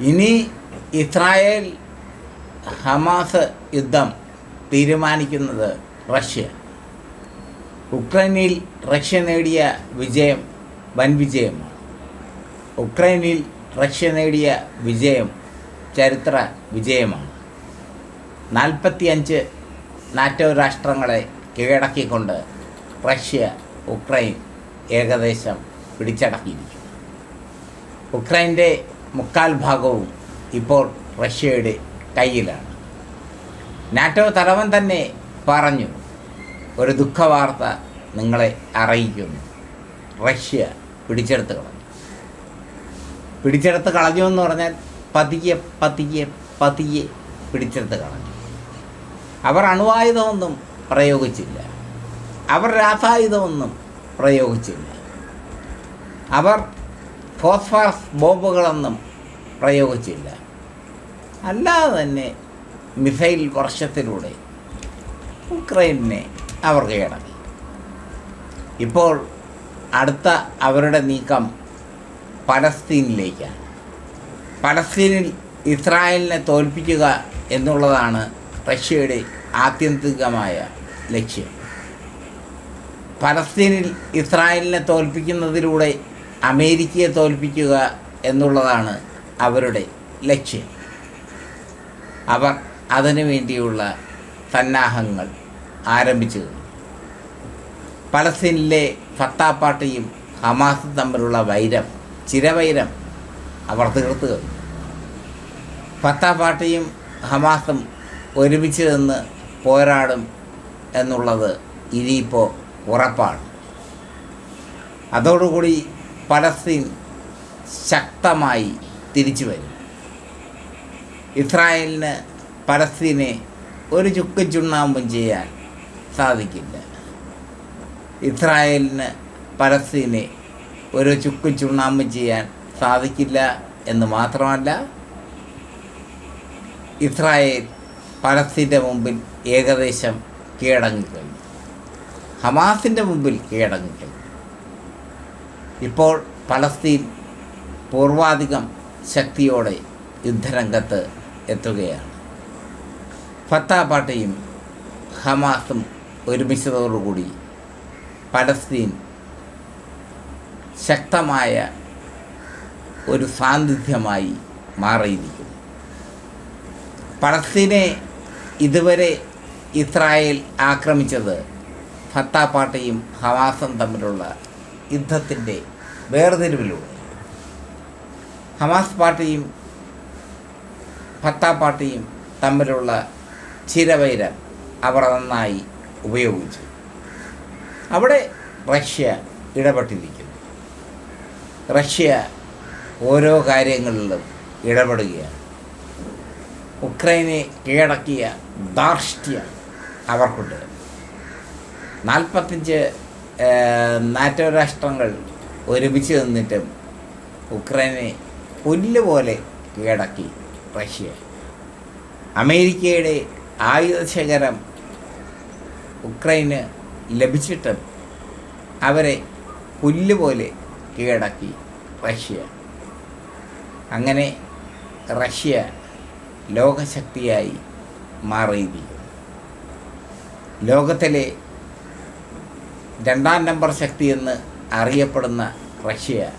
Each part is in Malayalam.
ഇനി ഇസ്രായേൽ ഹമാസ് യുദ്ധം തീരുമാനിക്കുന്നത് റഷ്യ. ഉക്രൈനിൽ റഷ്യ നേടിയ വിജയം വൻ വിജയമാണ്. ഉക്രൈനിൽ റഷ്യ നേടിയ വിജയം ചരിത്ര വിജയമാണ്. നാൽപ്പത്തിയഞ്ച് നാറ്റോ രാഷ്ട്രങ്ങളെ കീഴടക്കിക്കൊണ്ട് റഷ്യ ഉക്രൈൻ ഏകദേശം പിടിച്ചടക്കിയിരിക്കുന്നു. ഉക്രൈന്റെ മുക്കാൽ ഭാഗവും ഇപ്പോൾ റഷ്യയുടെ കയ്യിലാണ്. നാറ്റോ തലവൻ തന്നെ പറഞ്ഞു ഒരു ദുഃഖവാർത്ത നിങ്ങളെ അറിയിക്കുന്നു. റഷ്യ പിടിച്ചെടുത്ത് കളഞ്ഞു. പിടിച്ചെടുത്ത് കളഞ്ഞു എന്ന് പറഞ്ഞാൽ പതിയെ പതിയെ പതിയെ പിടിച്ചെടുത്ത് കളഞ്ഞു. അവർ അണുവായുധമൊന്നും പ്രയോഗിച്ചില്ല. അവർ രാസായുധമൊന്നും പ്രയോഗിച്ചില്ല. അവർ ഫോസ്ഫറസ് ബോംബുകളൊന്നും പ്രയോഗിച്ചില്ല. അല്ലാതെ തന്നെ മിസൈൽ വർഷത്തിലൂടെ ഉക്രൈനെ അവർ കീഴടക്കി. ഇപ്പോൾ അടുത്ത അവരുടെ നീക്കം പലസ്തീനിലേക്കാണ്. പലസ്തീനിൽ ഇസ്രായേലിനെ തോൽപ്പിക്കുക എന്നുള്ളതാണ് റഷ്യയുടെ ആത്യന്തികമായ ലക്ഷ്യം. പലസ്തീനിൽ ഇസ്രായേലിനെ തോൽപ്പിക്കുന്നതിലൂടെ അമേരിക്കയെ തോൽപ്പിക്കുക എന്നുള്ളതാണ് അവരുടെ ലക്ഷ്യം. അവർ അതിനു വേണ്ടിയുള്ള സന്നാഹങ്ങൾ ആരംഭിച്ചു. പലസ്തീനിലെ ഫത്താ പാർട്ടിയും ഹമാസും തമ്മിലുള്ള വൈരം ചിരവൈരം അവർ തീർത്തു. കഴിഞ്ഞു ഫത്താ പാർട്ടിയും ഹമാസും ഒരുമിച്ച് നിന്ന് പോരാടും എന്നുള്ളത് ഇനിയിപ്പോൾ ഉറപ്പാണ്. അതോടുകൂടി പലസ്തീൻ ശക്തമായി തിരിച്ചു വരും. ഇസ്രായേലിന് പലസ്തീനെ ഒരു ചുക്ക് ചുണ്ണാമ്പും ചെയ്യാൻ സാധിക്കില്ല. ഇസ്രായേലിന് പലസ്തീനെ ഒരു ചുക്ക് ചുണ്ണാമ്പും ചെയ്യാൻ സാധിക്കില്ല എന്ന് മാത്രമല്ല ഇസ്രായേൽ പലസ്തീന്റെ മുമ്പിൽ ഏകദേശം കീഴടങ്ങിക്കഴിഞ്ഞു ഹമാസിന്റെ മുമ്പിൽ കീഴടങ്ങിക്കഴിഞ്ഞു ഇപ്പോൾ പലസ്തീൻ പൂർവാധികം ശക്തിയോടെ യുദ്ധരംഗത്ത് എത്തുകയാണ്. ഫത്താ പാർട്ടിയും ഹമാസും ഒരുമിച്ചതോടുകൂടി പലസ്തീൻ ശക്തമായ ഒരു സാന്നിധ്യമായി മാറിയിരിക്കുന്നു. പലസ്തീനെ ഇതുവരെ ഇസ്രായേൽ ആക്രമിച്ചത് ഫത്താ പാർട്ടിയും ഹമാസും തമ്മിലുള്ള യുദ്ധത്തിന്റെ വേർതിരിവിലൂടെ. ഹമാസ് പാർട്ടിയും ഫത്താ പാർട്ടിയും തമ്മിലുള്ള ചിരവൈരം അവർ നന്നായി ഉപയോഗിച്ചു. അവിടെ റഷ്യ ഇടപെട്ടിരിക്കുന്നു. റഷ്യ ഓരോ കാര്യങ്ങളിലും ഇടപെടുകയാണ്. ഉക്രൈനെ കീഴടക്കിയ ധാർഷ്ട്യം അവർക്കുണ്ട്. നാൽപ്പത്തഞ്ച് നാറ്റോ രാഷ്ട്രങ്ങൾ ഒരുമിച്ച് നിന്നിട്ടും ഉക്രൈനെ പുല്ലുപോലെ കീഴടക്കി റഷ്യ. അമേരിക്കയുടെ ആയുധശേഖരം ഉക്രൈന് ലഭിച്ചിട്ടും അവരെ പുല്ലുപോലെ കീഴടക്കി റഷ്യ. അങ്ങനെ റഷ്യ ലോകശക്തിയായി മാറിയിരിക്കുന്നു. ലോകത്തിലെ രണ്ടാം നമ്പർ ശക്തി എന്ന് അറിയപ്പെടുന്ന റഷ്യ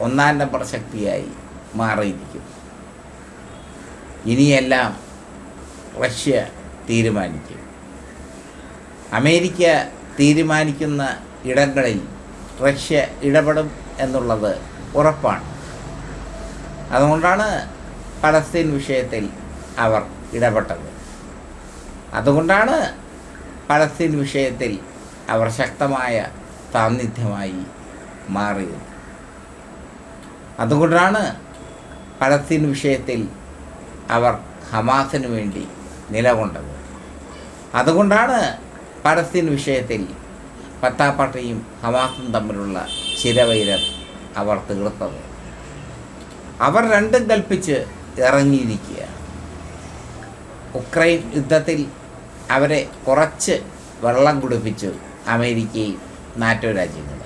ഒന്നാം നമ്പർ ശക്തിയായി മാറിയിരിക്കും. ഇനിയെല്ലാം റഷ്യ തീരുമാനിക്കും. അമേരിക്ക തീരുമാനിക്കുന്ന ഇടങ്ങളിൽ റഷ്യ ഇടപെടും എന്നുള്ളത് ഉറപ്പാണ്. അതുകൊണ്ടാണ് പലസ്തീൻ വിഷയത്തിൽ അവർ ഇടപെട്ടത്. അതുകൊണ്ടാണ് പലസ്തീൻ വിഷയത്തിൽ അവർ ശക്തമായ സാന്നിധ്യമായി മാറിയത് അതുകൊണ്ടാണ് പലസ്തീൻ വിഷയത്തിൽ അവർ ഹമാസിന് വേണ്ടി നിലകൊണ്ടത്. അതുകൊണ്ടാണ് പലസ്തീൻ വിഷയത്തിൽ പത്താപ്പാട്ടയും ഹമാസും തമ്മിലുള്ള ചിരവൈരം അവർ തീർത്തത്. അവർ രണ്ടും കൽപ്പിച്ച് ഇറങ്ങിയിരിക്കുക ഉക്രൈൻ യുദ്ധത്തിൽ അവരെ കുറച്ച് വെള്ളം കുടിപ്പിച്ചു. അമേരിക്കയും നാറ്റോ രാജ്യങ്ങളും.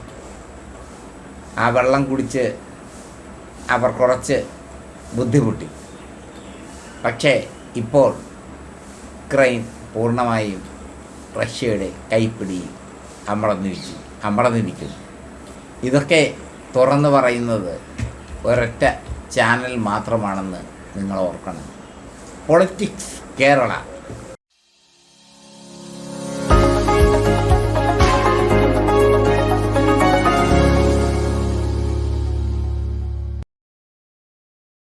ആ വെള്ളം കുടിച്ച് അവർ കുറച്ച് ബുദ്ധിമുട്ടി. പക്ഷേ ഇപ്പോൾ ഉക്രൈൻ പൂർണമായും റഷ്യയുടെ കൈപ്പിടി അമർന്നിരിച്ചു അമർന്നിരിക്കുന്നു. ഇതൊക്കെ തുറന്നു പറയുന്നത് ഒരൊറ്റ ചാനൽ മാത്രമാണെന്ന് നിങ്ങൾ ഓർക്കണം. പൊളിറ്റിക്സ് കേരള.